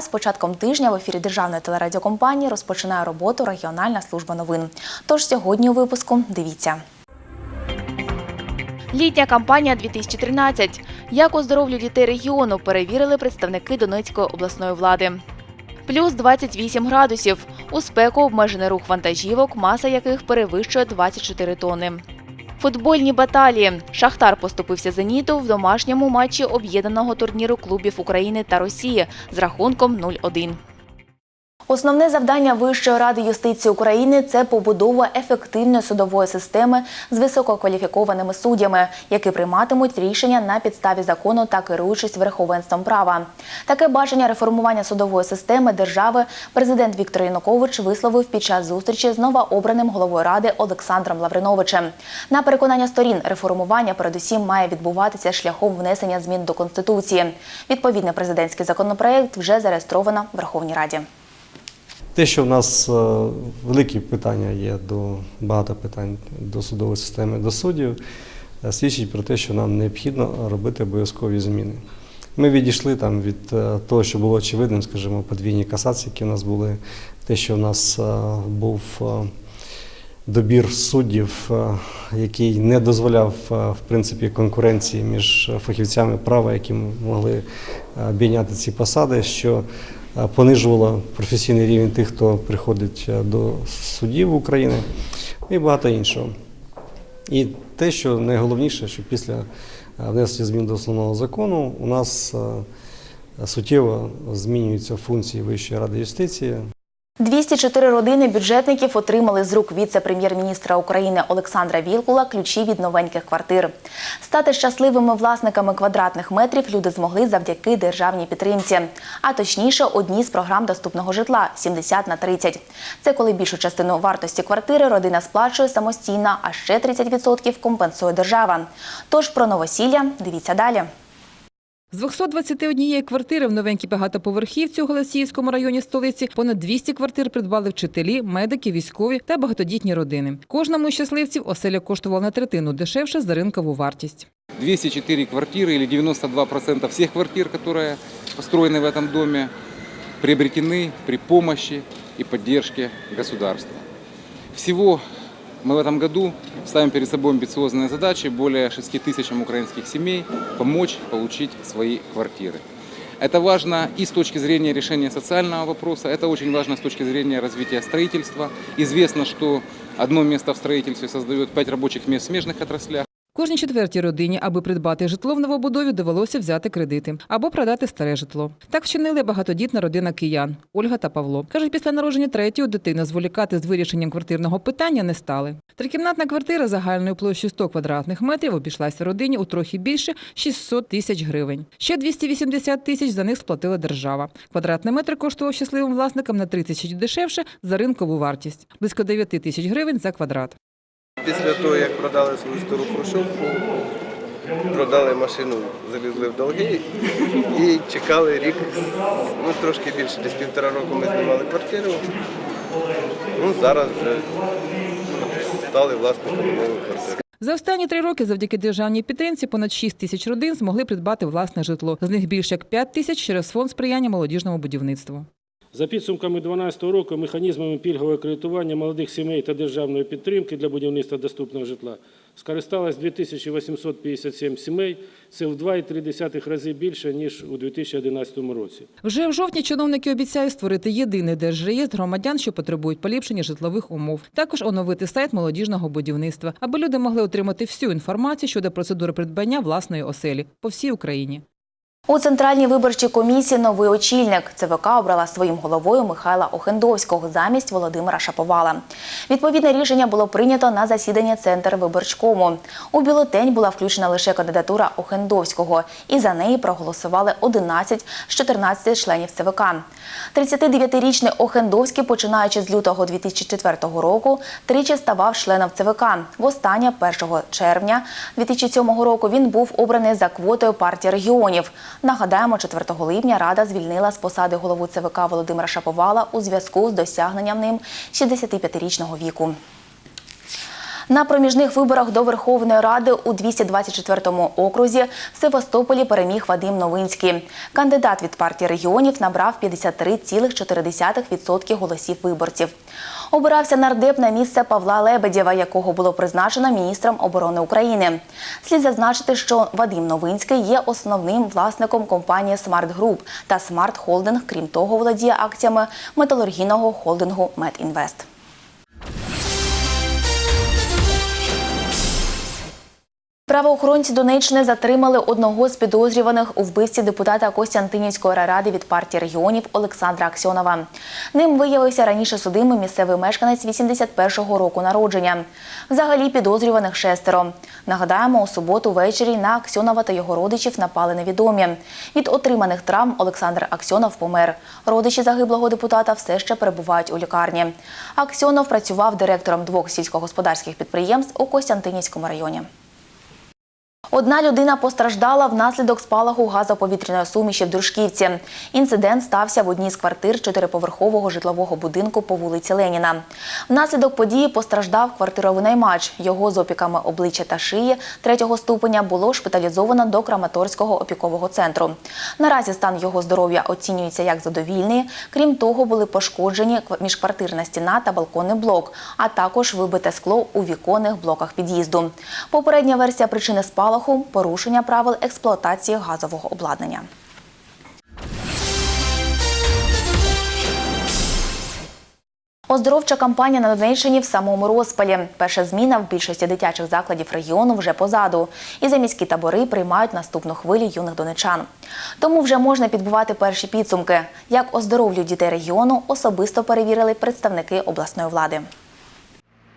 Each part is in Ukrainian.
З початком тижня в ефірі державної телерадіокомпанії розпочинає роботу регіональна служба новин. Тож сьогодні у випуску дивіться. Літня кампанія 2013. Як оздоровлю дітей регіону перевірили представники Донецької обласної влади. Плюс 28 градусів. У спеку обмежений рух вантажівок, маса яких перевищує 24 тонни. Футбольні баталії. Шахтар поступився Зеніту в домашньому матчі об'єднаного турніру клубів України та Росії з рахунком 0-1. Основне завдання Вищої ради юстиції України це побудова ефективної судової системи з висококваліфікованими суддями, які прийматимуть рішення на підставі закону та керуючись верховенством права. Таке бачення реформування судової системи держави президент Віктор Янукович висловив під час зустрічі з новообраним головою ради Олександром Лавриновичем. На переконання сторін реформування передусім має відбуватися шляхом внесення змін до конституції. Відповідний президентський законопроект вже зареєстровано в Верховній Раді. Те, що в нас е, великі питання є до багато питань до судової системи, до суддів, е, свідчить про те, що нам необхідно робити обов'язкові зміни. Ми відійшли там від е, того, що було очевидним, скажімо, подвійні касації, які в нас були, те, що в нас був добір суддів, який не дозволяв в принципі конкуренції між фахівцями права, які могли обійняти ці посади, що е, понижувало професійний рівень тих, хто приходить е, до судів України, і багато іншого. І те, що найголовніше, що після е, внесення змін до основного закону у нас суттєво змінюються функції Вищої ради юстиції. 204 родини бюджетників отримали з рук віце-прем'єр-міністра України Олександра Вілкула ключі від новеньких квартир. Стати щасливими власниками квадратних метрів люди змогли завдяки державній підтримці, а точніше, одній з програм доступного житла 70 на 30. Це коли більшу частину вартості квартири родина сплачує самостійно, а ще 30% компенсує держава. Тож про новосілля дивіться далі. З 221 квартири в новенькій багатоповерхівці у Голосіївському районі столиці понад 200 квартир придбали вчителі, медики, військові та багатодітні родини. Кожному із щасливців оселя коштувала на третину дешевше за ринкову вартість. 204 квартиры или 92% всех квартир, которые построены в этом доме, приобретены при помощи и поддержке государства. Всего мы в этом году ставим перед собой амбициозные задачи более 6 тысячам украинских семей помочь получить свои квартиры. Это важно и с точки зрения решения социального вопроса, это очень важно с точки зрения развития строительства. Известно, что одно место в строительстве создает 5 рабочих мест в смежных отраслях. Кожній четвертій родині, аби придбати житло в новобудові, довелося взяти кредити або продати старе житло. Так вчинили багатодітна родина киян Ольга та Павло. Кажуть, після народження третьої дитини зволікати з вирішенням квартирного питання не стали. Трикімнатна квартира загальною площею 100 квадратних метрів обійшлася родині у трохи більше 600 тисяч гривень. Ще 280 тисяч за них сплатила держава. Квадратний метр коштував щасливим власникам на 3 тисячі дешевше за ринкову вартість близько 9 тисяч гривень за квадрат. Після того, як продали свою стару хрущовку, продали машину, залізли в долги і чекали рік, ну трошки більше, десь півтора року ми знімали квартиру. Ну, зараз вже стали власниками нової квартири. За останні три роки завдяки державній підтримці понад 6 тисяч родин змогли придбати власне житло. З них більше як 5 тисяч через фонд сприяння молодіжному будівництву. За підсумками 2012 року механізмами пільгового кредитування молодих сімей та державної підтримки для будівництва доступного житла скористалось 2857 сімей. Це в 2,3 рази більше, ніж у 2011 році. Вже в жовтні чиновники обіцяють створити єдиний держреєстр громадян, що потребують поліпшення житлових умов. Також оновити сайт молодіжного будівництва, аби люди могли отримати всю інформацію щодо процедури придбання власної оселі по всій Україні. У центральній виборчій комісії новий очільник ЦВК обрала своїм головою Михайла Охендовського замість Володимира Шаповала. Відповідне рішення було прийнято на засіданні Центр виборчкому. У бюлетень була включена лише кандидатура Охендовського, і за неї проголосували 11 з 14 членів ЦВК. 39-річний Охендовський, починаючи з лютого 2004 року, тричі ставав членом ЦВК. Востаннє 1 червня 2007 року він був обраний за квотою партії регіонів. Нагадаємо, 4 липня Рада звільнила з посади голову ЦВК Володимира Шаповала у зв'язку з досягненням ним 65-річного віку. На проміжних виборах до Верховної Ради у 224-му окрузі в Севастополі переміг Вадим Новинський. Кандидат від партії регіонів набрав 53,4% голосів виборців. Обирався нардеп на місце Павла Лебедєва, якого було призначено міністром оборони України. Слід зазначити, що Вадим Новинський є основним власником компанії Smart Group та Smart Holding, крім того, володіє акціями металургійного холдингу Медінвест. Правоохоронці Донеччини затримали одного з підозрюваних у вбивстві депутата Костянтинівської райради від партії регіонів Олександра Аксьонова. Ним виявився раніше судимий місцевий мешканець 81-го року народження. Взагалі підозрюваних шестеро. Нагадаємо, у суботу ввечері на Аксьонова та його родичів напали невідомі. Від отриманих травм Олександр Аксьонов помер. Родичі загиблого депутата все ще перебувають у лікарні. Аксьонов працював директором двох сільськогосподарських підприємств у Костянтинівському районі. Одна людина постраждала внаслідок спалаху газоповітряної суміші в Дружківці. Інцидент стався в одній з квартир чотириповерхового житлового будинку по вулиці Леніна. Внаслідок події постраждав квартировинаймач. Його з опіками обличчя та шиї третього ступеня було шпиталізовано до Краматорського опікового центру. Наразі стан його здоров'я оцінюється як задовільний. Крім того, були пошкоджені міжквартирна стіна та балконний блок, а також вибите скло у віконних блоках під'їзду. Попередня версія причини спалаху порушення правил експлуатації газового обладнання. Оздоровча кампанія на Донеччині в самому розпалі. Перша зміна в більшості дитячих закладів регіону вже позаду. І за міські табори приймають наступну хвилю юних донечан. Тому вже можна підбивати перші підсумки. Як оздоровлюють дітей регіону, особисто перевірили представники обласної влади.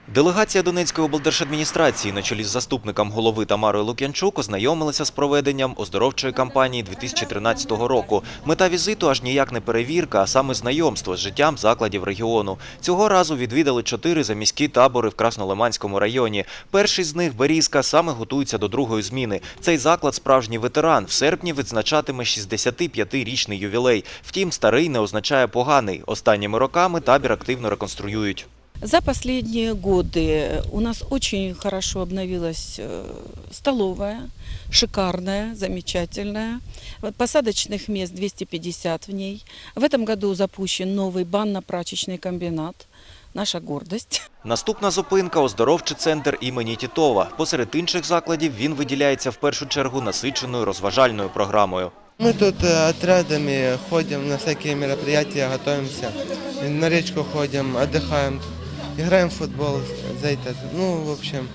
Делегація Донецької облдержадміністрації на чолі з заступником голови Тамарою Лук'янчук ознайомилася з проведенням оздоровчої кампанії 2013 року. Мета візиту аж ніяк не перевірка, а саме знайомство з життям закладів регіону. Цього разу відвідали чотири заміські табори в Краснолиманському районі. Перший з них Берізка саме готується до другої зміни. Цей заклад справжній ветеран. В серпні відзначатиме 65-річний ювілей. Втім, старий не означає поганий. Останніми роками табір активно реконструюють. За последние годы у нас очень хорошо обновилась э, столовая, шикарная, замечательная. Посадочных мест 250 в ней. В этом году запущен новый банно-прачечный комбинат. Наша гордость. Наступна зупинка – оздоровчий центр імені Тітова. Посеред інших закладів він виділяється в першу чергу насиченою розважальною програмою. Мы тут э, отрядами ходим на всякие мероприятия, готовимся. На речку ходим, отдыхаем, играем в футбол, за это, ну, в общем,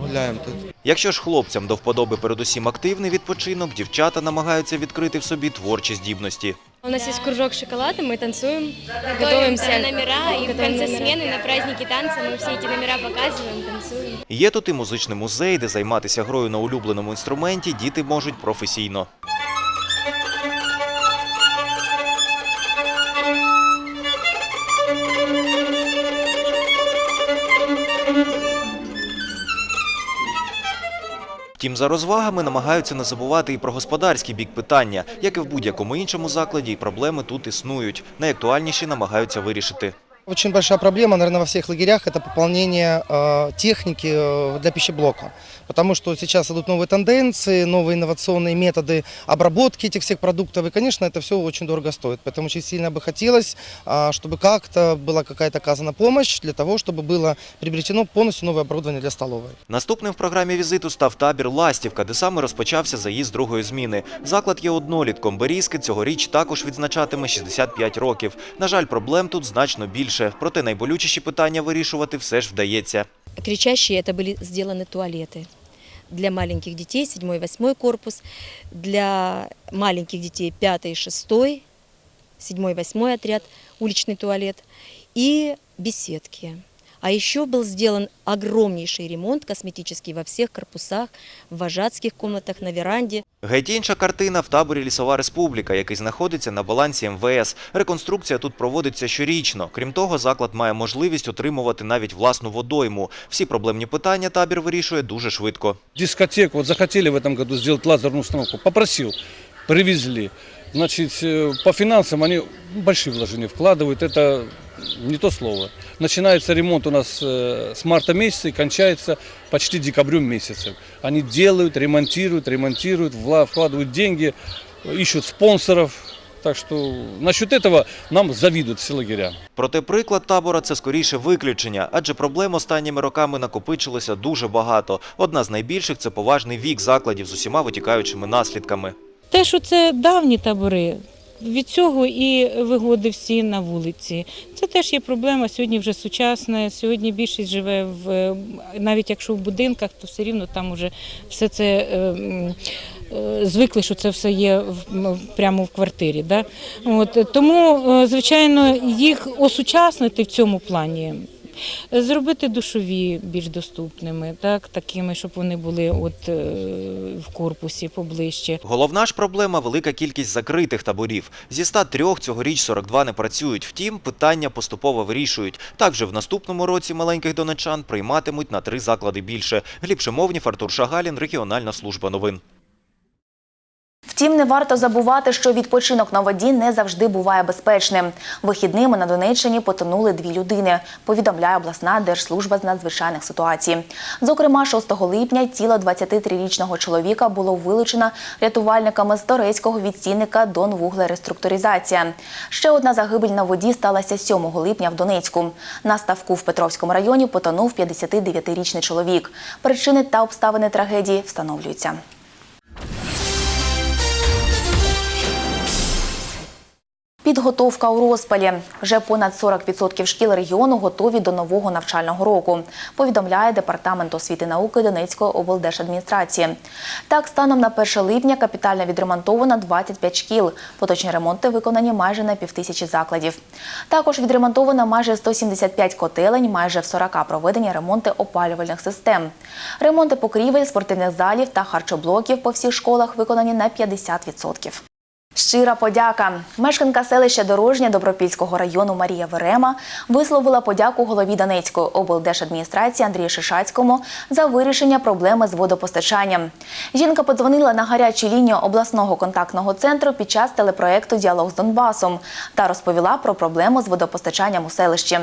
гуляем тут. Якщо ж хлопцям до вподоби передусім активний відпочинок, дівчата намагаються відкрити в собі творчі здібності. У нас есть кружок шоколада, мы танцуем, Готовим готовимся. номера, и в готовим конце номера. смены на празднике танца мы все эти номера показываем, танцуем. Є тут і музичний музей, де займатися грою на улюбленому інструменті діти можуть професійно. Втім, за розвагами намагаються не забувати і про господарський бік питання. Як і в будь-якому іншому закладі, і проблеми тут існують. Найактуальніші намагаються вирішити. Очень большая проблема, наверное, во всех лагерях – это пополнение э, техники э, для пищеблока. Потому что сейчас идут новые тенденции, новые инновационные методы обработки этих всех продуктов. И, конечно, это все очень дорого стоит. Поэтому очень сильно бы хотелось, а, чтобы как-то была какая-то оказана помощь для того, чтобы было приобретено полностью новое оборудование для столовой. Наступним в програмі візиту став табір Ластівка, де саме розпочався заїзд другої зміни. Заклад є однолітком. Берізки цьогоріч також відзначатиме 65 років. На жаль, проблем тут значно більше. Проте найболючіші питання вирішувати все ж вдається. кричащие это были сделаны туалеты для маленьких детей, 7-8 корпус, для маленьких детей 5-6, 7-8 отряд, уличный туалет и беседки. А еще был сделан огромнейший ремонт косметический во всех корпусах, в вожатских комнатах, на веранде. Геть інша картина в таборі Лісова Республіка, який знаходиться на балансі МВС. Реконструкція тут проводиться щорічно. Крім того, заклад має можливість отримувати навіть власну водойму. Всі проблемні питання табір вирішує дуже швидко. дискотеку, вот захотели в этом году сделать лазерную установку, попросил. привезли. Значит, э, по финансам они большие вложения вкладывают, это не то слово. Начинается ремонт у нас э, с марта месяца и кончается почти декабрем месяцем. Они делают, ремонтируют, ремонтируют, вла- вкладывают деньги, ищут спонсоров. Так что насчет этого нам завидуют все лагеря. Проте приклад табора – це скоріше виключення, адже проблем останніми роками накопичилося дуже багато. Одна з найбільших – це поважний вік закладів з усіма витікаючими наслідками. Те, що це давні табори, від цього і вигоди всі на вулиці. Це теж є проблема. Сьогодні вже сучасне. Сьогодні більшість живе в навіть якщо в будинках, то все рівно там вже все це е, е, звикли, що це все є прямо в квартирі. Да? От, тому, е, звичайно, їх осучаснити в цьому плані. Зробити душові більш доступними, так такими, щоб вони були от е, в корпусі поближче. Головна ж проблема – велика кількість закритих таборів. Зі 103 цьогоріч 42 не працюють. Втім, питання поступово вирішують. Також в наступному році маленьких донечан прийматимуть на три заклади більше. Гліб Шимовнів, Артур Шагалін, Регіональна служба новин. Втім, не варто забувати, що відпочинок на воді не завжди буває безпечним. Вихідними на Донеччині потонули дві людини, повідомляє обласна держслужба з надзвичайних ситуацій. Зокрема, 6 липня тіло 23-річного чоловіка було вилучено рятувальниками з Торецького відстійника Донвуглереструктуризація. Ще одна загибель на воді сталася 7 липня в Донецьку. На ставку в Петровському районі потонув 59-річний чоловік. Причини та обставини трагедії встановлюються. Підготовка у розпалі. Вже понад 40% шкіл регіону готові до нового навчального року, повідомляє Департамент освіти і науки Донецької облдержадміністрації. Так, станом на 1 липня капітально відремонтовано 25 шкіл. Поточні ремонти виконані майже на півтисячі закладів. Також відремонтовано майже 175 котелень, майже в 40 проведені ремонти опалювальних систем. Ремонти покрівель, спортивних залів та харчоблоків по всіх школах виконані на 50%. Щира подяка. Мешканка селища Дорожня Добропільського району Марія Верема висловила подяку голові Донецької облдержадміністрації Андрію Шишацькому за вирішення проблеми з водопостачанням. Жінка подзвонила на гарячу лінію обласного контактного центру під час телепроекту Діалог з Донбасом та розповіла про проблему з водопостачанням у селищі.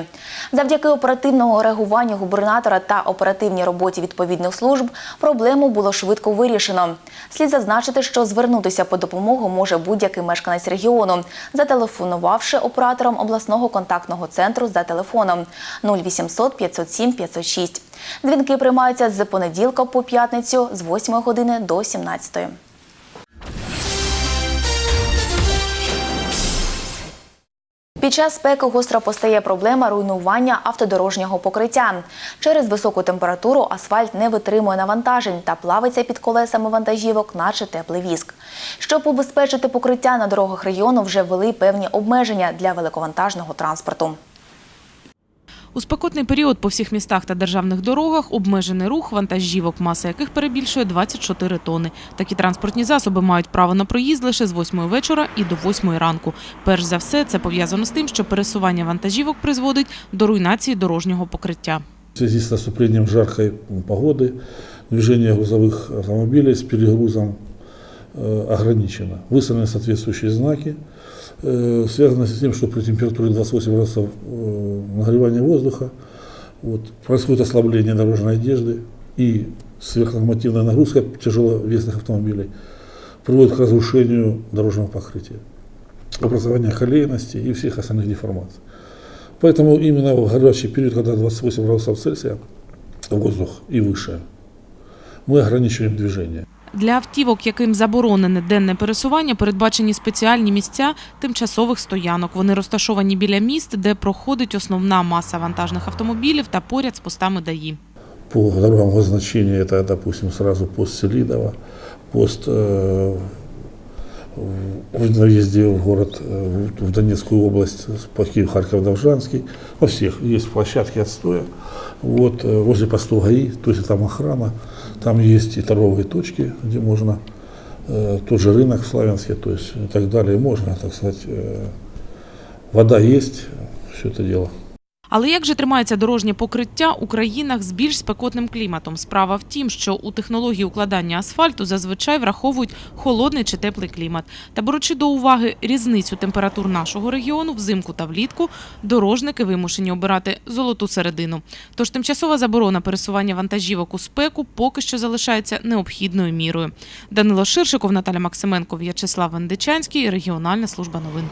Завдяки оперативному реагуванню губернатора та оперативній роботі відповідних служб проблему було швидко вирішено. Слід зазначити, що звернутися по допомогу може будь-який мешканець регіону, зателефонувавши оператором обласного контактного центру за телефоном 0800 507 506. Дзвінки приймаються з понеділка по п'ятницю з 8 години до 17. Під час спеки гостро постає проблема руйнування автодорожнього покриття. Через високу температуру асфальт не витримує навантажень та плавиться під колесами вантажівок, наче теплий віск. Щоб убезпечити покриття на дорогах регіону, вже ввели певні обмеження для великовантажного транспорту. У спекотний період по всіх містах та державних дорогах обмежений рух вантажівок, маса яких перебільшує 24 тонни. Такі транспортні засоби мають право на проїзд лише з 8 вечора і до 8 ранку. Перш за все, це пов'язано з тим, що пересування вантажівок призводить до руйнації дорожнього покриття. В связи с наступлением жаркой погоды движение грузовых автомобилей с перегрузом э, ограничено. Выставлены соответствующие знаки, э, Связано с тем, что при температуре 28 градусов э, нагревания воздуха вот, происходит ослабление дорожной одежды и сверхнормативная нагрузка тяжеловесных автомобилей приводит к разрушению дорожного покрытия, образованию колейности и всех остальных деформаций. Поэтому именно в горячий период, когда 28 градусов Цельсия, воздух и выше, мы ограничиваем движение. Для автівок, яким заборонене денне пересування, передбачені спеціальні місця тимчасових стоянок. Вони розташовані біля міст, де проходить основна маса вантажних автомобілів та поряд з постами ДАІ. По дорогам госзначения это, допустим, сразу пост Селидова, пост э, в- на въезде в город, э, в Донецкую область, по Киев, Харьков, Довжанский. Во всех есть площадки отстоя. Вот, э, возле постов ГАИ, то есть там охрана, там есть и торговые точки, где можно, э, тот же рынок в Славянске, то есть и так далее. Можно, так сказать, э, вода есть, все это дело. Але як же тримається дорожнє покриття у країнах з більш спекотним кліматом? Справа в тім, що у технології укладання асфальту зазвичай враховують холодний чи теплий клімат. Та беручи до уваги різницю температур нашого регіону взимку та влітку, дорожники вимушені обирати золоту середину. Тож тимчасова заборона пересування вантажівок у спеку поки що залишається необхідною мірою. Данило Ширшиков, Наталя Максименко, В'ячеслав Вендичанський, регіональна служба новин.